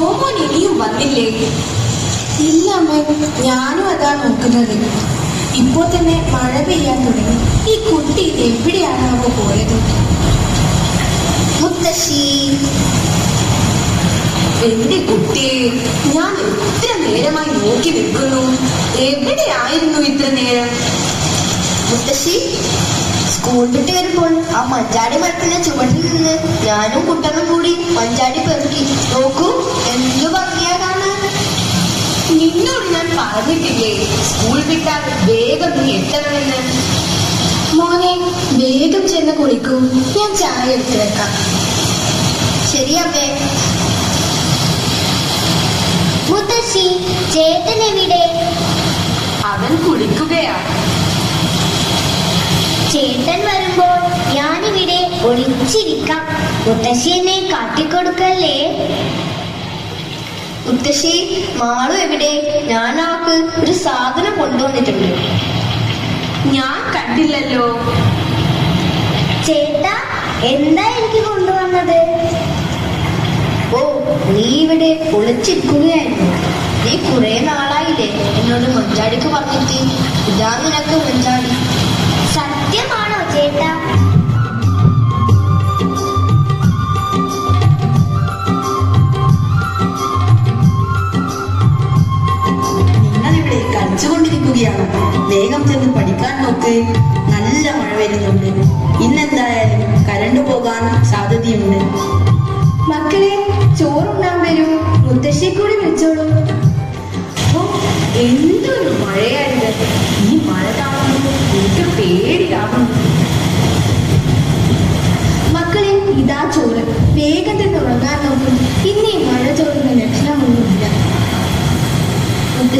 ജോമോൻ ഇനിയും വന്നില്ലേ? ഇല്ല അമ്മേ. ഞാനും അതാ നോക്കുന്നത്. ഇപ്പോ തന്നെ മഴ പെയ്യാൻ തുടങ്ങി. ഈ കുട്ടി എവിടെയാണ് അവ പോയത്? മുത്തശ്ശി. എന്റെ കുട്ടിയെ ഞാൻ എത്ര നേരമായി നോക്കി നിൽക്കുന്നു? എവിടെയായിരുന്നു ഇത്ര നേരം? മുത്തശ്ശി സ്കൂൾ വിട്ട് വരുമ്പോൾ ആ മഞ്ചാടി മരത്തിന്റെ ചുവട്ടിൽ നിന്ന് ഞാനും കുട്ടനും കൂടി മഞ്ചാടി പെറുക്കി. നോക്കൂ നിന്നോട് ഞാൻ പറഞ്ഞിട്ടില്ലേ? സ്കൂൾ വിട്ടാൽ വേഗം നീ എത്തണമെന്ന്. മോനെ വേഗം ചെന്ന് കുളിക്കൂ. ഞാൻ ചായ എടുത്തു വെക്കാം. ശരിയപ്പേ മുത്തശ്ശി ചേട്ടൻ എവിടെ? അവൻ കുളിക്കുകയാ. ചേട്ടൻ വരുമ്പോൾ ഞാനിവിടെ ഒളിച്ചിരിക്കാം. മുത്തശ്ശി എന്നെ കാട്ടിക്കൊടുക്കല്ലേ? മുത്തശ്ശി മാളു എവിടെ? ഞാൻ ആക്ക് ഒരു സാധനം കൊണ്ടുവന്നിട്ടുണ്ട്. ഞാൻ കണ്ടില്ലല്ലോ. ചേട്ടാ എന്താ എനിക്ക് കൊണ്ടുവന്നത്? ഓ നീ ഇവിടെ ഒളിച്ചിരിക്കുകയായിരുന്നു നീ കുറെ നാളായില്ലേ? എന്നോട് മഞ്ചാടിക്ക് പറഞ്ഞിട്ട് ഇതാ നിനക്ക് മഞ്ചാടി. ഇവിടെ കളിച്ചുകൊണ്ടിരിക്കുകയാണ് വേഗം ചെന്ന് പഠിക്കാൻ നോക്ക്. നല്ല മഴ വരുന്നുണ്ട്. ഇന്നെന്തായാലും കരണ്ട് പോകാൻ സാധ്യതയുണ്ട്. മക്കളെ ചോറുണ്ണാൻ വരും. മുത്തശ്ശിയെ കൂടി വിളിച്ചോളൂ എന്തൊരു മഴയായത് ഈ മഴ കാണുമ്പോൾ എനിക്ക് പേടിയാവുന്നു മക്കളെ ഇതാ ചോറ്. വേഗത്തിൽ തുടങ്ങാൻ നോക്കും. ഇനിയും മഴ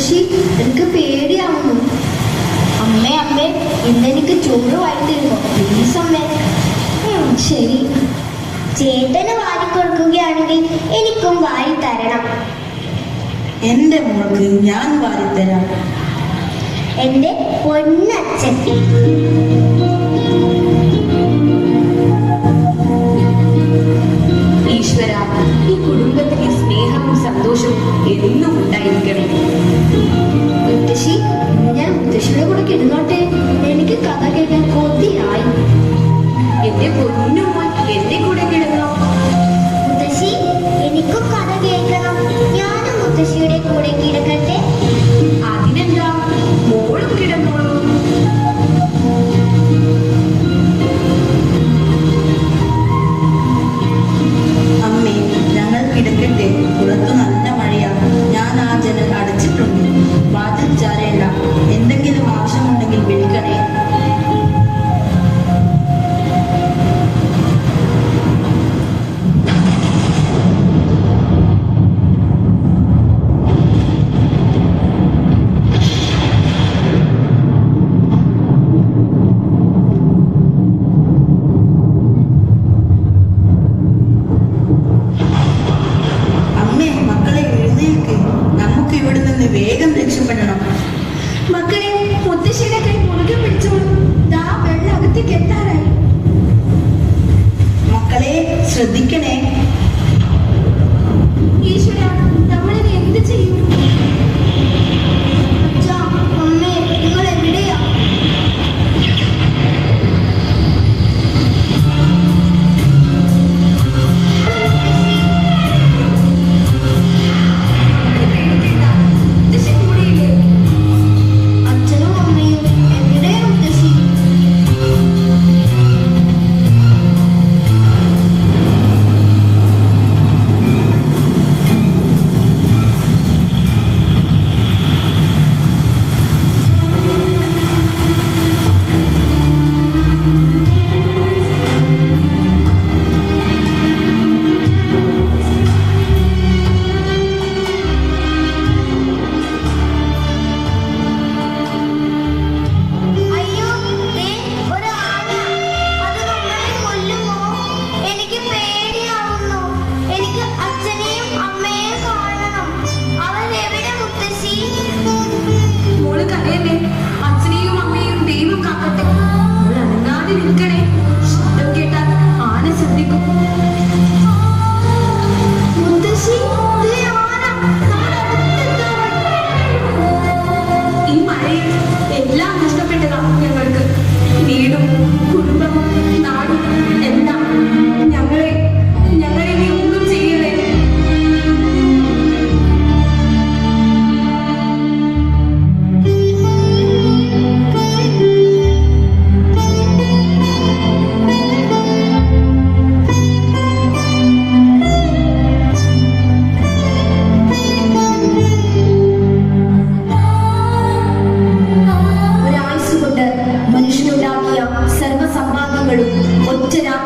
മുത്തശ്ശി എനിക്ക് പേടിയാവുന്നു. അമ്മേ അമ്മേ ഇന്നെനിക്ക് ചോറ് വായിട്ടിരുന്നു പ്ലീസ് അമ്മേ. ശരി. ചേട്ടന് വാരി കൊടുക്കുകയാണെങ്കിൽ എനിക്കും വാരി തരണം. എന്റെ മോൾക്ക് ഞാൻ വാരി തരാം. എന്റെ പൊന്നച്ഛൻ. ഈശ്വര ഈ കുടുംബത്തിലെ സ്നേഹവും സന്തോഷവും എന്നും ഉണ്ടായിരിക്കണേ. എന്റെ ശ്രദ്ധിക്കണേ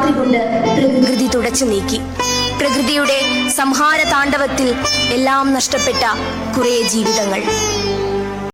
രാത്രി കൊണ്ട് പ്രകൃതി തുടച്ചു നീക്കി. പ്രകൃതിയുടെ സംഹാര താണ്ഡവത്തിൽ എല്ലാം നഷ്ടപ്പെട്ട കുറേ ജീവിതങ്ങൾ.